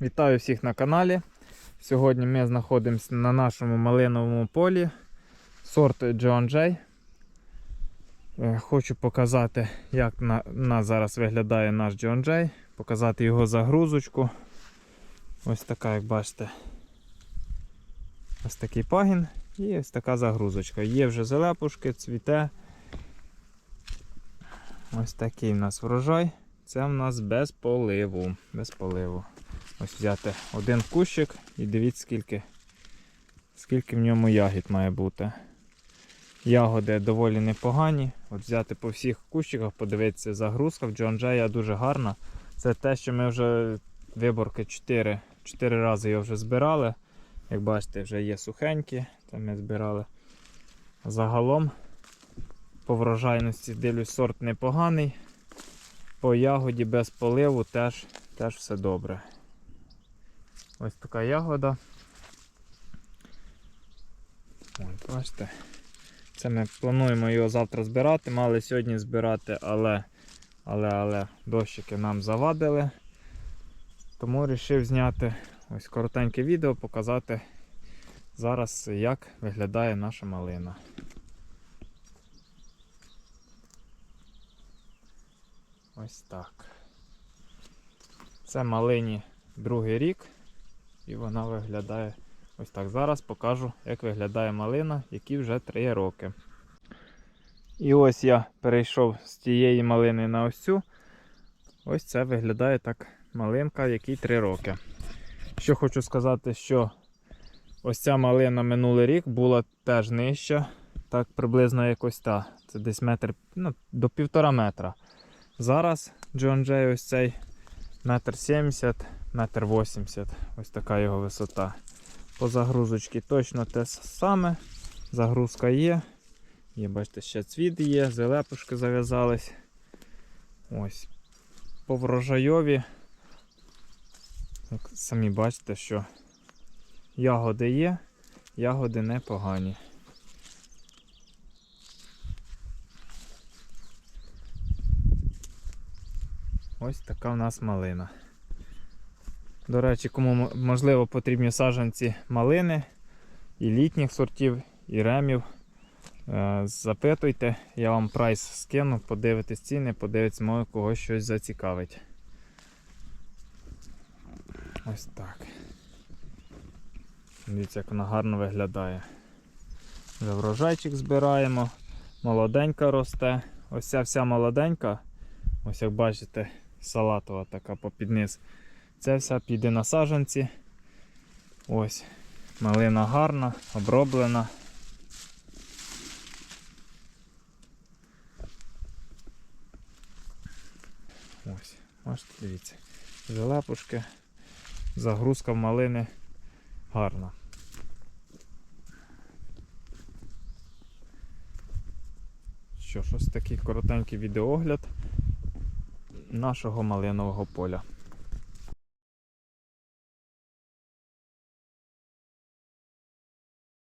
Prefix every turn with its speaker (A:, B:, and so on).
A: Вітаю всіх на каналі. Сьогодні ми знаходимося на нашому малиновому полі сорт John Jay. Хочу показати, як на, у нас зараз виглядає наш John Jay, показати його загрузочку. Ось така, як бачите, ось такий пагін і ось така загрузочка. Є вже зелепушки, цвіте. Ось такий у нас врожай. Це в нас без поливу. Без поливу. Ось взяти один кущик і дивіться, скільки, скільки в ньому ягід має бути. Ягоди доволі непогані. От взяти по всіх кущиках, подивитися, загрузка в Джон Джея дуже гарна. Це те, що ми вже виборки 4, 4 рази його вже збирали. Як бачите, вже є сухенькі, це ми збирали. Загалом по врожайності дивлюсь, сорт непоганий. По ягоді без поливу теж, теж все добре. Ось така ягода. Ось, бачите. Це ми плануємо його завтра збирати. Мали сьогодні збирати, але, але, але дощики нам завадили. Тому вирішив зняти ось коротеньке відео, показати зараз, як виглядає наша малина. Ось так. Це малині другий рік, і вона виглядає ось так. Зараз покажу, як виглядає малина, які вже 3 роки. І ось я перейшов з тієї малини на ось цю. Ось це виглядає так малинка, якій 3 роки. Що хочу сказати, що ось ця малина минулий рік була теж нижча, так приблизно як ось та. Це десь метр, ну, до півтора метра. Зараз Джон Джей ось цей метр сімдесят, метр вісімдесят. Ось така його висота. По загрузочці точно те саме. Загрузка є. Є, бачите, ще цвіт є, зелепушки зав'язались. Ось. По врожайові. Як самі бачите, що ягоди є, ягоди непогані. Ось така в нас малина. До речі, кому можливо потрібні саджанці малини і літніх сортів, і ремів. е, Запитуйте, я вам прайс скину, подивитесь ціни, подивитесь, може когось щось зацікавить. Ось так. Дивіться, як вона гарно виглядає. Вже врожайчик збираємо, молоденька росте. Ось ця вся молоденька, ось як бачите, салатова така попід низ. Це вся піде на саджанці. Ось. Малина гарна, оброблена. Ось, бачите, дивіться. Желепушки. Загрузка в малини гарна. Що ж, ось такий коротенький відеоогляд нашого малинового поля.